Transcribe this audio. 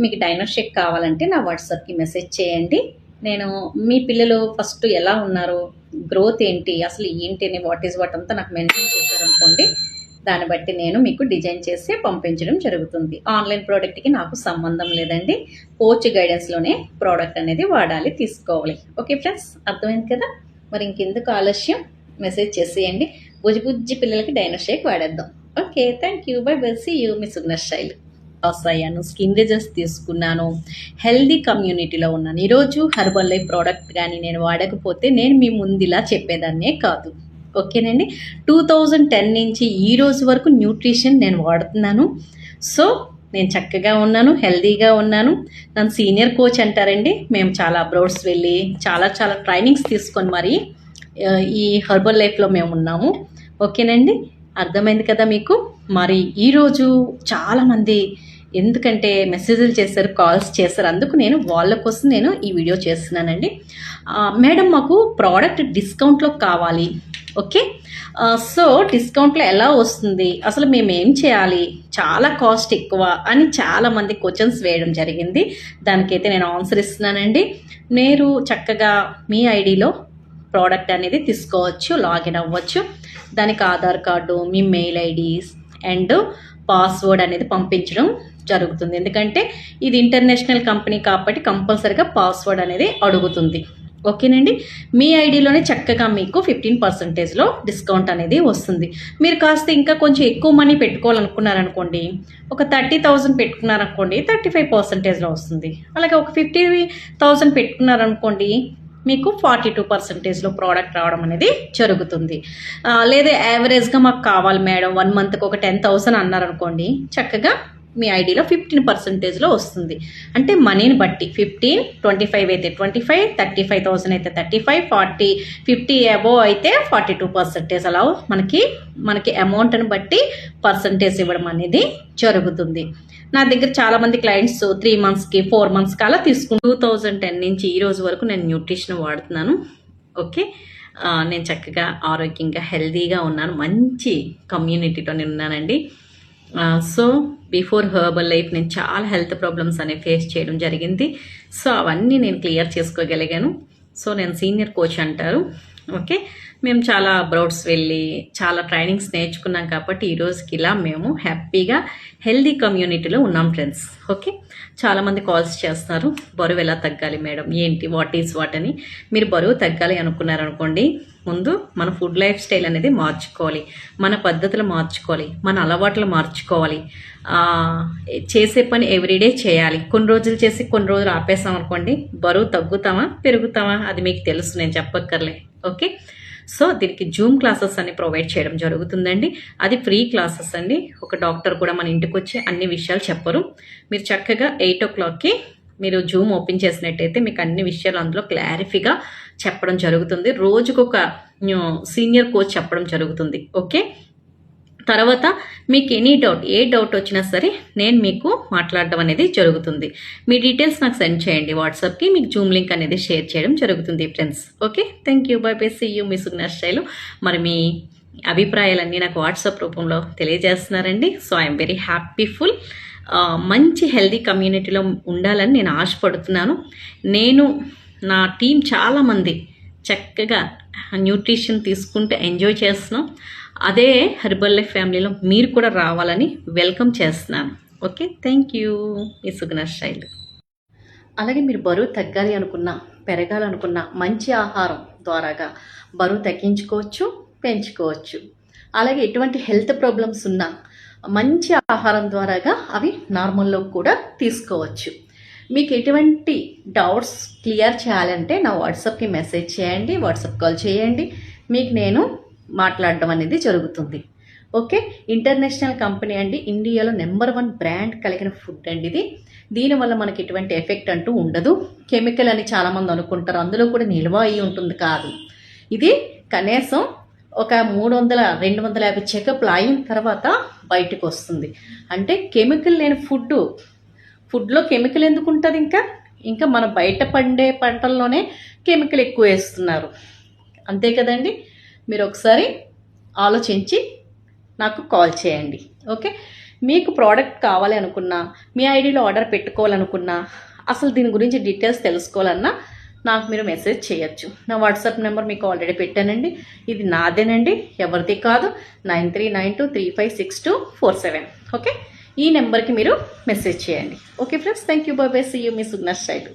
మీకు డైనర్ షేక్ కావాలంటే నా వాట్సాప్కి మెసేజ్ చేయండి. నేను మీ పిల్లలు ఫస్ట్ ఎలా ఉన్నారు గ్రోత్ ఏంటి అసలు ఏంటి అని వాట్ ఈస్ వాట్ అంతా నాకు మెన్షన్ చేశారనుకోండి దాన్ని బట్టి నేను మీకు డిజైన్ చేసి పంపించడం జరుగుతుంది. ఆన్లైన్ ప్రోడక్ట్కి నాకు సంబంధం లేదండి. కోచ్ గైడెన్స్లోనే ప్రోడక్ట్ అనేది వాడాలి తీసుకోవాలి. ఓకే ఫ్రెండ్స్ అర్థమైంది కదా? మరి ఇంకెందుకు ఆలస్యం? మెసేజ్ చేసేయండి. బుజ్జి బుజ్జి పిల్లలకి dinner shake వాడేద్దాం. Okay thank you bye bye see you me సుగ్నర్ Shaili. Loss అయ్యాను స్కిన్ డిజెస్ తీసుకున్నాను హెల్దీ కమ్యూనిటీలో ఉన్నాను. ఈరోజు హెర్బల్ లైఫ్ ప్రోడక్ట్ కానీ నేను వాడకపోతే నేను మీ ముందులా చెప్పేదాన్నే కాదు. ఓకేనండి? టూ థౌజండ్ టెన్ నుంచి ఈ రోజు వరకు న్యూట్రిషన్ నేను వాడుతున్నాను. సో నేను చక్కగా ఉన్నాను హెల్దీగా ఉన్నాను. నన్ను సీనియర్ కోచ్ అంటారండి. మేము చాలా అబ్రోడ్స్ వెళ్ళి చాలా చాలా ట్రైనింగ్స్ తీసుకొని మరి ఈ హెర్బల్ లైఫ్లో మేము ఉన్నాము. ఓకేనండి? అర్థమైంది కదా మీకు? మరి ఈరోజు చాలామంది ఎందుకంటే మెసేజ్లు చేశారు కాల్స్ చేశారు అందుకు నేను వాళ్ళ కోసం నేను ఈ వీడియో చేస్తున్నానండి. మేడం మాకు ప్రోడక్ట్ డిస్కౌంట్లో కావాలి ఓకే సో డిస్కౌంట్లో ఎలా వస్తుంది? అసలు మేము ఏం చేయాలి? చాలా కాస్ట్ ఎక్కువ అని చాలామంది క్వశ్చన్స్ వేయడం జరిగింది. దానికైతే నేను ఆన్సర్ ఇస్తున్నానండి. మీరు చక్కగా మీ ఐడిలో ప్రోడక్ట్ అనేది తీసుకోవచ్చు లాగిన్ అవ్వచ్చు. దానికి ఆధార్ కార్డు మీ మెయిల్ ఐడీస్ అండ్ పాస్వర్డ్ అనేది పంపించడం జరుగుతుంది. ఎందుకంటే ఇది ఇంటర్నేషనల్ కంపెనీ కాబట్టి కంపల్సరీగా పాస్వర్డ్ అనేది అడుగుతుంది. ఓకేనండి? మీ ఐడిలోనే చక్కగా మీకు ఫిఫ్టీన్ పర్సెంటేజ్లో డిస్కౌంట్ అనేది వస్తుంది. మీరు కాస్త ఇంకా కొంచెం ఎక్కువ మనీ పెట్టుకోవాలనుకున్నారనుకోండి ఒక థర్టీ థౌజండ్ పెట్టుకున్నారనుకోండి థర్టీ ఫైవ్ పర్సెంటేజ్లో వస్తుంది. అలాగే ఒక ఫిఫ్టీ థౌజండ్ పెట్టుకున్నారనుకోండి మీకు ఫార్టీ టూ పర్సెంటేజ్లో ప్రోడక్ట్ రావడం అనేది జరుగుతుంది. లేదా యావరేజ్గా మాకు కావాలి మేడం వన్ మంత్కి ఒక టెన్ థౌసండ్ అన్నారనుకోండి చక్కగా మీ ఐడిలో ఫిఫ్టీన్ పర్సెంటేజ్లో వస్తుంది. అంటే మనీని బట్టి ఫిఫ్టీన్ ట్వంటీ ఫైవ్ అయితే twenty five thirty five thousand అయితే thirty five forty fifty above అయితే ఫార్టీ టూ పర్సెంటేజ్ అలా మనకి మనకి అమౌంట్ని బట్టి పర్సంటేజ్ ఇవ్వడం అనేది జరుగుతుంది. నా దగ్గర చాలా మంది క్లయింట్స్ త్రీ మంత్స్కి ఫోర్ మంత్స్కి అలా తీసుకుని టూ థౌజండ్ టెన్ నుంచి ఈ రోజు వరకు నేను న్యూట్రిషన్ వాడుతున్నాను. ఓకే? నేను చక్కగా ఆరోగ్యంగా హెల్తీగా ఉన్నాను. మంచి కమ్యూనిటీతో నేను ఉన్నానండి. సో బిఫోర్ హర్బల్ లైఫ్ నేను చాలా హెల్త్ ప్రాబ్లమ్స్ అనేవి ఫేస్ చేయడం జరిగింది. సో అవన్నీ నేను క్లియర్ చేసుకోగలిగాను. సో నేను సీనియర్ కోచ్ అంటారు. ఓకే? మేము చాలా అబ్రౌడ్స్ వెళ్ళి చాలా ట్రైనింగ్స్ నేర్చుకున్నాం కాబట్టి ఈరోజుకి ఇలా మేము హ్యాపీగా హెల్దీ కమ్యూనిటీలో ఉన్నాం ఫ్రెండ్స్. ఓకే? చాలామంది కాల్స్ చేస్తున్నారు బరువు ఎలా తగ్గాలి మేడం? ఏంటి? వాట్ ఈజ్ వాట్ అని. మీరు బరువు తగ్గాలి అనుకున్నారనుకోండి ముందు మన ఫుడ్ లైఫ్ స్టైల్ అనేది మార్చుకోవాలి. మన పద్ధతులు మార్చుకోవాలి. మన అలవాట్లు మార్చుకోవాలి. చేసే పని ఎవ్రీడే చేయాలి. కొన్ని రోజులు చేసి కొన్ని రోజులు ఆపేసాం అనుకోండి బరువు తగ్గుతామా పెరుగుతామా? అది మీకు తెలుసు నేను చెప్పక్కర్లే. ఓకే? సో దీనికి జూమ్ క్లాసెస్ అన్ని ప్రొవైడ్ చేయడం జరుగుతుందండి. అది ఫ్రీ క్లాసెస్ అండి. ఒక డాక్టర్ కూడా మన ఇంటికి వచ్చి అన్ని విషయాలు చెప్పరు. మీరు చక్కగా ఎయిట్ ఓ క్లాక్కి మీరు జూమ్ ఓపెన్ చేసినట్టయితే మీకు అన్ని విషయాలు అందులో క్లారిఫీగా చెప్పడం జరుగుతుంది. రోజుకొక సీనియర్ కోచ్ చెప్పడం జరుగుతుంది. ఓకే? తర్వాత మీకు ఎనీ డౌట్ ఏ డౌట్ వచ్చినా సరే నేను మీకు మాట్లాడడం అనేది జరుగుతుంది. మీ డీటెయిల్స్ నాకు సెండ్ చేయండి వాట్సాప్కి మీకు జూమ్ లింక్ అనేది షేర్ చేయడం జరుగుతుంది friends. Okay? Thank you. Bye bye. See you. మీ సుగ్నర్ శైలు మరి మీ అభిప్రాయాలన్నీ నాకు వాట్సాప్ రూపంలో తెలియజేస్తున్నారండి. So I am very happyful మంచి హెల్దీ కమ్యూనిటీలో ఉండాలని నేను ఆశపడుతున్నాను. నేను నా టీం చాలామంది చక్కగా న్యూట్రిషన్ తీసుకుంటూ ఎంజాయ్ చేస్తున్నాం. అదే హెర్బల్ లైఫ్ ఫ్యామిలీలో మీరు కూడా రావాలని వెల్కమ్ చేస్తున్నాను. ఓకే థ్యాంక్ యూ మీ సుగుణ శైలి. అలాగే మీరు బరువు తగ్గాలి అనుకున్నా పెరగాలనుకున్న మంచి ఆహారం ద్వారాగా బరువు తగ్గించుకోవచ్చు పెంచుకోవచ్చు. అలాగే ఎటువంటి హెల్త్ ప్రాబ్లమ్స్ ఉన్నా మంచి ఆహారం ద్వారాగా అవి నార్మల్లో కూడా తీసుకోవచ్చు. మీకు ఎటువంటి డౌట్స్ క్లియర్ చేయాలంటే నా వాట్సాప్కి మెసేజ్ చేయండి వాట్సాప్ కాల్ చేయండి. మీకు నేను మాట్లాడడం అనేది జరుగుతుంది. ఓకే? ఇంటర్నేషనల్ కంపెనీ అండి. ఇండియాలో నెంబర్ వన్ బ్రాండ్ కలిగిన ఫుడ్ అండి ఇది. దీనివల్ల మనకి ఎటువంటి ఎఫెక్ట్ అంటూ ఉండదు. కెమికల్ అని చాలామంది అనుకుంటారు. అందులో కూడా నిల్వ అయి ఉంటుంది కాదు. ఇది కనీసం ఒక మూడు వందల రెండు వందల యాభై చెకప్లు అయిన తర్వాత బయటకు వస్తుంది. అంటే కెమికల్ లేని ఫుడ్ ఫుడ్లో కెమికల్ ఎందుకు ఉంటుంది ఇంకా? ఇంకా మన బయట పండే పంటల్లోనే కెమికల్ ఎక్కువ వేస్తున్నారు. అంతే కదండి? మీరు ఒకసారి ఆలోచించి నాకు కాల్ చేయండి. ఓకే? మీకు ప్రోడక్ట్ కావాలి అనుకున్నా మీ ఐడిలో ఆర్డర్ పెట్టుకోవాలనుకున్నా అసలు దీని గురించి డీటెయిల్స్ తెలుసుకోవాలన్నా నాకు మీరు మెసేజ్ చేయొచ్చు. నా వాట్సాప్ నెంబర్ మీకు ఆల్రెడీ పెట్టానండి. ఇది నాదేనండి ఎవరిది కాదు nine three nine two three five six two four seven. Okay? ఈ నెంబర్కి మీరు మెసేజ్ చేయండి. Okay friends thank you bye bye see you me Sugna style.